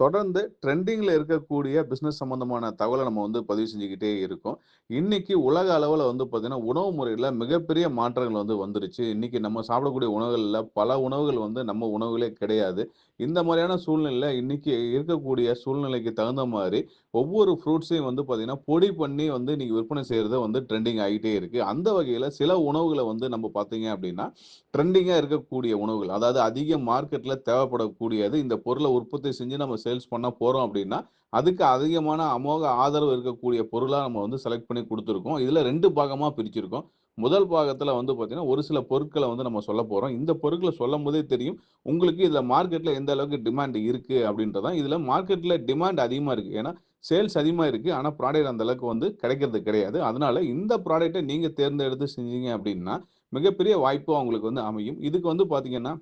தொடர்ந்து ட்ரெண்டிங்கில் இருக்கக்கூடிய பிஸ்னஸ் சம்மந்தமான தகவலை நம்ம வந்து பதிவு செஞ்சுக்கிட்டே இருக்கோம். இன்னைக்கு உலக அளவில் வந்து பார்த்தீங்கன்னா, உணவு முறையில் மிகப்பெரிய மாற்றங்கள் வந்து வந்துருச்சு. இன்னைக்கு நம்ம சாப்பிடக்கூடிய உணவுகளில் பல உணவுகள் வந்து நம்ம உணவுகளே கிடையாது. இந்த மாதிரியான சூழ்நிலையில் இன்னைக்கு இருக்கக்கூடிய சூழ்நிலைக்கு தகுந்த மாதிரி ஒவ்வொரு ஃப்ரூட்ஸையும் வந்து பார்த்தீங்கன்னா, பொடி பண்ணி வந்து இன்னைக்கு விற்பனை செய்கிறது வந்து ட்ரெண்டிங் ஆகிட்டே இருக்கு. அந்த வகையில் சில உணவுகளை வந்து நம்ம பார்த்தீங்க அப்படின்னா, ட்ரெண்டிங்காக இருக்கக்கூடிய உணவுகள். அதாவது அதிக மார்க்கெட்டில் தேவைப்படக்கூடியது. இந்த பொருளை உற்பத்தி செஞ்சு நம்ம சேல்ஸ் பண்ண போகிறோம் அப்படின்னா, அதுக்கு அதிகமான அமோக ஆதரவு இருக்கக்கூடிய பொருளாக நம்ம வந்து செலக்ட் பண்ணி கொடுத்துருக்கோம் இதில் ரெண்டு பாகமாக பிரிச்சிருக்கோம். முதல் பாகத்தில் வந்து பார்த்தீங்கன்னா, ஒரு சில பொருட்களை வந்து நம்ம சொல்ல போகிறோம் இந்த பொருட்கள சொல்லும்போதே தெரியும். உங்களுக்கு இதில் மார்க்கெட்டில் எந்த அளவுக்கு டிமாண்ட் இருக்குது அப்படின்றதான் இதில் மார்க்கெட்டில் டிமாண்ட் அதிகமாக இருக்குது ஏன்னா, சேல்ஸ் அதிகமாக இருக்குது ஆனால் ப்ராடக்ட் அந்த அளவுக்கு வந்து கிடைக்கிறது கிடையாது. அதனால இந்த ப்ராடக்ட்டை நீங்கள் தேர்ந்தெடுத்து செஞ்சீங்க அப்படின்னா, மிகப்பெரிய வாய்ப்பு அவங்களுக்கு வந்து அமையும். இதுக்கு வந்து பார்த்தீங்கன்னா,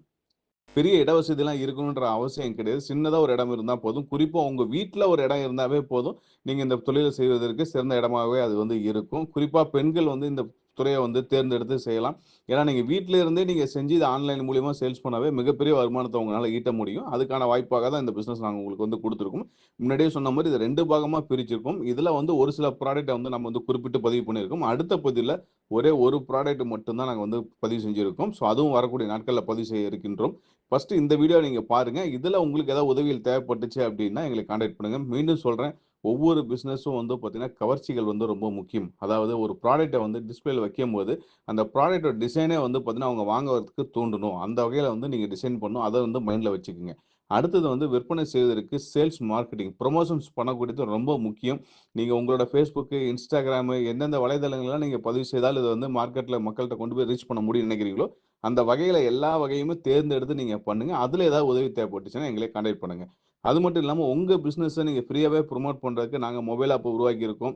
பெரிய இட வசதிலாம் இருக்கணுன்ற அவசியம் கிடையாது. சின்னதாக ஒரு இடம் இருந்தால் போதும். குறிப்பாக உங்கள் வீட்டில் ஒரு இடம் இருந்தாவே போதும். நீங்கள் இந்த தொழிலை செய்வதற்கு சிறந்த இடமாவே அது வந்து இருக்கும். குறிப்பாக பெண்கள் வந்து இந்த துறையை வந்து தேர்ந்தெடுத்து செய்யலாம். ஏன்னா, நீங்கள் வீட்டில இருந்தே நீங்கள் செஞ்சு இது ஆன்லைன் மூலியமாக சேல்ஸ் பண்ணாவே மிகப்பெரிய வருமானத்தை உங்களால் ஈட்ட முடியும். அதுக்கான வாய்ப்பாக தான் இந்த பிஸ்னஸ் நாங்கள் உங்களுக்கு வந்து கொடுத்துருக்கோம் முன்னாடியே சொன்ன மாதிரி இது ரெண்டு பாகமாக பிரிச்சிருக்கோம். இதில் வந்து ஒரு சில ப்ராடக்டை வந்து நம்ம வந்து குறிப்பிட்டு பதிவு பண்ணியிருக்கோம். அடுத்த பதிவில் ஒரே ஒரு ப்ராடக்ட் மட்டும்தான் நாங்கள் வந்து பதிவு செஞ்சுருக்கோம் ஸோ அதுவும் வரக்கூடிய நாட்களில் பதிவு செய்ய இருக்கின்றோம். ஃபஸ்ட்டு இந்த வீடியோ நீங்கள் பாருங்கள் இதில் உங்களுக்கு ஏதாவது உதவிகள் தேவைப்பட்டுச்சு அப்படின்னா எங்களுக்கு கான்டாக்ட் பண்ணுங்கள் மீண்டும் சொல்கிறேன் ஒவ்வொரு பிஸ்னஸும் வந்து பார்த்தீங்கன்னா, கவர்ச்சிகள் வந்து ரொம்ப முக்கியம். அதாவது ஒரு ப்ராடக்ட்டை வந்து டிஸ்ப்ளேயில் வைக்கும் போது அந்த ப்ராடக்ட்டோட டிசைனே வந்து பார்த்தீங்கன்னா, அவங்க வாங்குறதுக்கு தூண்டணும். அந்த வகையில் வந்து நீங்கள் டிசைன் பண்ணணும். அதை வந்து மைண்டில் வச்சுக்கோங்க அடுத்தது வந்து விற்பனை செய்வதற்கு சேல்ஸ் மார்க்கெட்டிங், ப்ரொமோஷன்ஸ் பண்ணக்கூடியது ரொம்ப முக்கியம். நீங்கள் உங்களோட ஃபேஸ்புக்கு இன்ஸ்டாகிராமு எந்தெந்த வலைதளங்கள்லாம் நீங்கள் பதிவு செய்தால் இதை வந்து மார்க்கெட்டில் மக்கள்கிட்ட கொண்டு போய் ரீச் பண்ண முடியும் நினைக்கிறீங்களோ, அந்த வகையில் எல்லா வகையுமே தேர்ந்தெடுத்து நீங்கள் பண்ணுங்கள் அதில் ஏதாவது உதவி தேவைப்பட்டுச்சுன்னா எங்களை கான்டாக்ட் பண்ணுங்கள் அது மட்டும் இல்லாமல் உங்கள் பிஸ்னஸை நீங்கள் ஃப்ரீயாகவே ப்ரொமோட் பண்ணுறதுக்கு நாங்கள் மொபைல் ஆப் உருவாக்கியிருக்கோம்.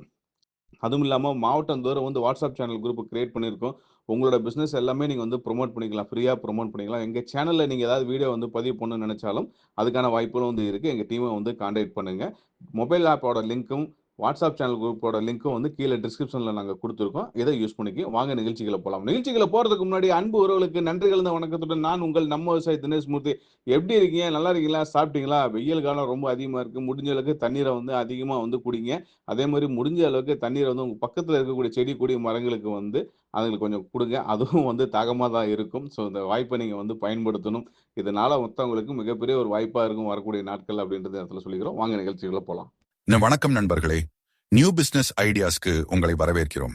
அதுவும் இல்லாமல் மாவட்டம் தோறும் வந்து வாட்ஸ்அப் சேனல் குரூப் கிரியேட் பண்ணியிருக்கோம். உங்களோட பிஸ்னஸ் எல்லாமே நீங்கள் வந்து ப்ரொமோட் பண்ணிக்கலாம். ஃப்ரீயாக ப்ரொமோட் பண்ணிக்கலாம். எங்கள் சேனலில் நீங்கள் ஏதாவது வீடியோ வந்து பதிவு பண்ணணும்னு நினச்சாலும் அதுக்கான வாய்ப்புகளும் வந்து இருக்குது எங்கள் டீமை வந்து கான்டாக்ட் பண்ணுங்கள் மொபைல் ஆப்போட லிங்க்கும், வாட்ஸ்அப் சேனல் குரூப்போட லிங்க்கும் வந்து கீழே டிஸ்கிரிப்ஷனில் நாங்கள் கொடுத்துருக்கோம் இதை யூஸ் பண்ணிக்கி வாங்க நிகழ்ச்சிகளை போகலாம் நிகழ்ச்சிகளை போகிறதுக்கு முன்னாடி அன்பு உறவுகளுக்கு நன்றி கலந்த வணக்கத்துடன் நான் உங்கள் நம்ம விவசாயி தினேஷ்மூர்த்தி எப்படி இருக்கீங்க? நல்லா இருக்கீங்களா? சாப்பிட்டீங்களா? வெயில் காலம் ரொம்ப அதிகமாக இருக்குது முடிஞ்ச அளவுக்கு தண்ணீரை வந்து அதிகமாக வந்து குடிங்க. அதே மாதிரி முடிஞ்ச அளவுக்கு தண்ணீரை வந்து உங்கள் பக்கத்தில் இருக்கக்கூடிய செடி, கொடி, மரங்களுக்கு வந்து அதுங்களுக்கு கொஞ்சம் கொடுங்க அதுவும் வந்து தகமாக தான் இருக்கும். ஸோ இந்த வாய்ப்பை நீங்கள் வந்து பயன்படுத்தணும். இதனால் மொத்தவங்களுக்கு மிகப்பெரிய ஒரு வாய்ப்பாக இருக்கும் வரக்கூடிய நாட்கள் அப்படின்றது இடத்துல சொல்லிக்கிறோம். வாங்க நிகழ்ச்சிகளை போகலாம் வணக்கம் நண்பர்களே. நியூ பிசினஸ் ஐடியாஸ்க்கு உங்களை வரவேற்கிறோம்.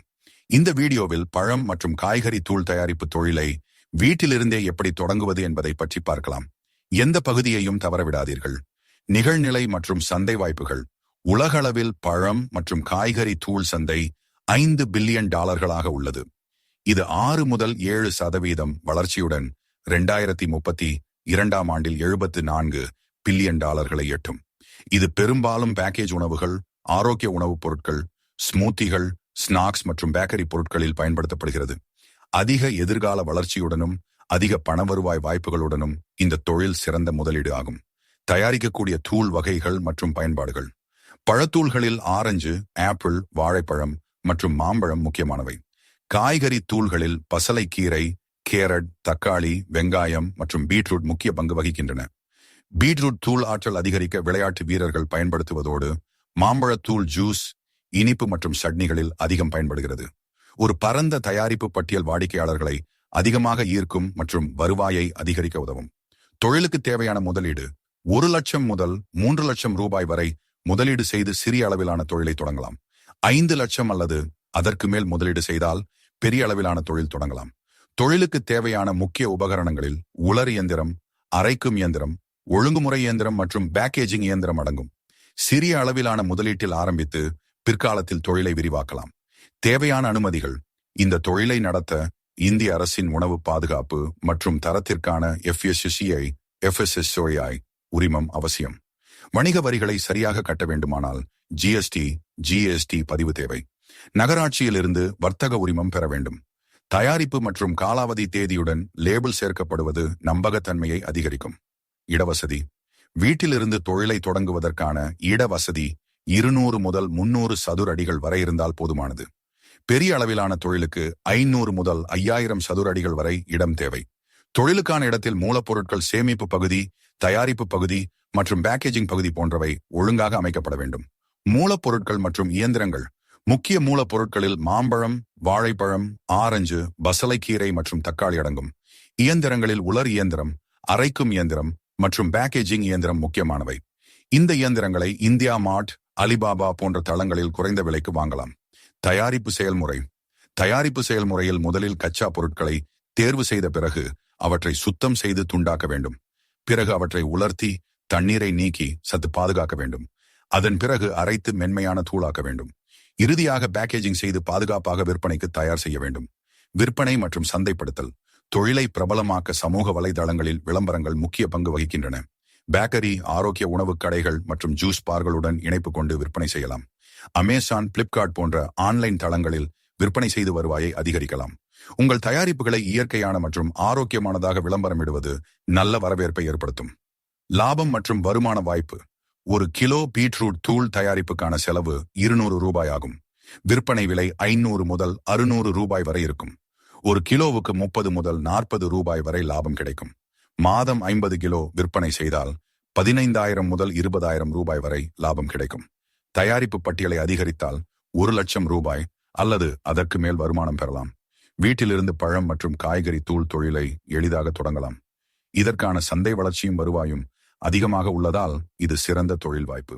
இந்த வீடியோவில் பழம் மற்றும் காய்கறி தூள் தயாரிப்பு தொழிலை வீட்டிலிருந்தே எப்படி தொடங்குவது என்பதை பற்றி பார்க்கலாம். எந்த பகுதியையும் தவறவிடாதீர்கள். நிகழ்நிலை மற்றும் சந்தை வாய்ப்புகள். உலகளவில் பழம் மற்றும் காய்கறி தூள் சந்தை ஐந்து பில்லியன் டாலர்களாக உள்ளது. இது ஆறு முதல் ஏழு சதவீதம் வளர்ச்சியுடன் இரண்டாயிரத்தி முப்பத்தி இரண்டாம் ஆண்டில் எழுபத்து நான்கு பில்லியன் டாலர்களை எட்டும். இது பெரும்பாலும் பேக்கேஜ் உணவுகள் ஆரோக்கிய உணவுப் பொருட்கள் ஸ்மூத்திகள் ஸ்நாக்ஸ் மற்றும் பேக்கரி பொருட்களில் பயன்படுத்தப்படுகிறது. அதிக எதிர்கால வளர்ச்சியுடனும் அதிக பண வருவாய் வாய்ப்புகளுடனும் இந்த தொழில் சிறந்த முதலீடு ஆகும். தயாரிக்கக்கூடிய தூள் வகைகள் மற்றும் பயன்பாடுகள். பழத்தூள்களில் ஆரஞ்சு ஆப்பிள் வாழைப்பழம் மற்றும் மாம்பழம் முக்கியமானவை. காய்கறி தூள்களில் பசலைக்கீரை கேரட் தக்காளி வெங்காயம் மற்றும் பீட்ரூட் முக்கிய பங்கு வகிக்கின்றன. பீட்ரூட் தூள் ஆற்றல் அதிகரிக்க விளையாட்டு வீரர்கள் பயன்படுத்துவதோடு மாம்பழத்தூள் ஜூஸ் இனிப்பு மற்றும் சட்னிகளில் அதிகம் பயன்படுகிறது. ஒரு பரந்த தயாரிப்பு பட்டியல் வாடிக்கையாளர்களை அதிகமாக ஈர்க்கும் மற்றும் வருவாயை அதிகரிக்க உதவும். தொழிலுக்கு தேவையான முதலீடு ஒரு லட்சம் முதல் மூன்று லட்சம் ரூபாய் வரை முதலீடு செய்து சிறிய அளவிலான தொழிலை தொடங்கலாம். ஐந்து லட்சம் அல்லது அதற்கு மேல் முதலீடு செய்தால் பெரிய அளவிலான தொழில் தொடங்கலாம். தொழிலுக்கு தேவையான முக்கிய உபகரணங்களில் உலர் இயந்திரம் அரைக்கும் இயந்திரம் ஒழுங்குமுறை இயந்திரம் மற்றும் பேக்கேஜிங் இயந்திரம் அடங்கும். சிறிய அளவிலான முதலீட்டில் ஆரம்பித்து பிற்காலத்தில் தொழிலை விரிவாக்கலாம். தேவையான அனுமதிகள். இந்த தொழிலை நடத்த இந்திய அரசின் உணவு பாதுகாப்பு மற்றும் தரத்திற்கான எஃப்எஸ்எஸ்சிஐ எஃப்எஸ்எஸ்ஓஐ உரிமம் அவசியம். வணிக வரிகளை சரியாக கட்ட வேண்டுமானால் ஜிஎஸ்டி ஜிஎஸ்டி பதிவு தேவை. நகராட்சியிலிருந்து வர்த்தக உரிமம் பெற வேண்டும். தயாரிப்பு மற்றும் காலாவதி தேதியுடன் லேபிள் சேர்க்கப்படுவது நம்பகத்தன்மையை அதிகரிக்கும். இடவசதி. வீட்டிலிருந்து தொழிலை தொடங்குவதற்கான இடவசதி இருநூறு முதல் முன்னூறு சதுர அடிகள் வரை இருந்தால் போதுமானது. பெரிய அளவிலான தொழிலுக்கு ஐநூறு முதல் ஐயாயிரம் சதுர அடிகள் வரை இடம் தேவை. தொழிலுக்கான இடத்தில் மூலப்பொருட்கள் சேமிப்பு பகுதி தயாரிப்பு பகுதி மற்றும் பேக்கேஜிங் பகுதி போன்றவை ஒழுங்காக அமைக்கப்பட வேண்டும். மூலப்பொருட்கள் மற்றும் இயந்திரங்கள். முக்கிய மூலப்பொருட்களில் மாம்பழம் வாழைப்பழம் ஆரஞ்சு பசலைக்கீரை மற்றும் தக்காளி அடங்கும். இயந்திரங்களில் உலர் இயந்திரம் அரைக்கும் இயந்திரம் மற்றும் பேக்கேஜிங் இயந்திரம் முக்கியமானவை. இந்த இயந்திரங்களை இந்தியா மார்ட் அலிபாபா போன்ற தளங்களில் குறைந்த விலைக்கு வாங்கலாம். தயாரிப்பு செயல்முறை. தயாரிப்பு செயல்முறையில் முதலில் கச்சா பொருட்களை தேர்வு செய்த பிறகு அவற்றை சுத்தம் செய்து துண்டாக்க வேண்டும். பிறகு அவற்றை உலர்த்தி தண்ணீரை நீக்கி சத்து பாதுகாக்க வேண்டும். அதன் பிறகு அரைத்து மென்மையான தூளாக்க வேண்டும். இறுதியாக பேக்கேஜிங் செய்து பாதுகாப்பாக விற்பனைக்கு தயார் செய்ய வேண்டும். விற்பனை மற்றும் சந்தைப்படுத்தல். தொழிலை பிரபலமாக்க சமூக வலைதளங்களில் விளம்பரங்கள் முக்கிய பங்கு வகிக்கின்றன. பேக்கரி ஆரோக்கிய உணவுக் கடைகள் மற்றும் ஜூஸ் பார்களுடன் இணைப்பு கொண்டு விற்பனை செய்யலாம். அமேசான் பிளிப்கார்ட் போன்ற ஆன்லைன் தளங்களில் விற்பனை செய்து வருவாயை அதிகரிக்கலாம். உங்கள் தயாரிப்புகளை இயற்கையான மற்றும் ஆரோக்கியமானதாக விளம்பரமிடுவது நல்ல வரவேற்பை ஏற்படுத்தும். லாபம் மற்றும் வருமான வாய்ப்பு. ஒரு கிலோ பீட்ரூட் தூள் தயாரிப்புக்கான செலவு இருநூறு ரூபாய் ஆகும் விற்பனை விலை ஐநூறு முதல் அறுநூறு ரூபாய் வரை இருக்கும். ஒரு கிலோவுக்கு முப்பது முதல் நாற்பது ரூபாய் வரை லாபம் கிடைக்கும். மாதம் ஐம்பது கிலோ விற்பனை செய்தால் பதினைந்தாயிரம் முதல் இருபதாயிரம் ரூபாய் வரை லாபம் கிடைக்கும். தயாரிப்பு பட்டியலை அதிகரித்தால் ஒரு லட்சம் ரூபாய் அல்லது அதற்கு மேல் வருமானம் பெறலாம். வீட்டிலிருந்து பழம் மற்றும் காய்கறி தூள் தொழிலை எளிதாக தொடங்கலாம். இதற்கான சந்தை வளர்ச்சியும் வருவாயும் அதிகமாக உள்ளதால் இது சிறந்த தொழில் வாய்ப்பு.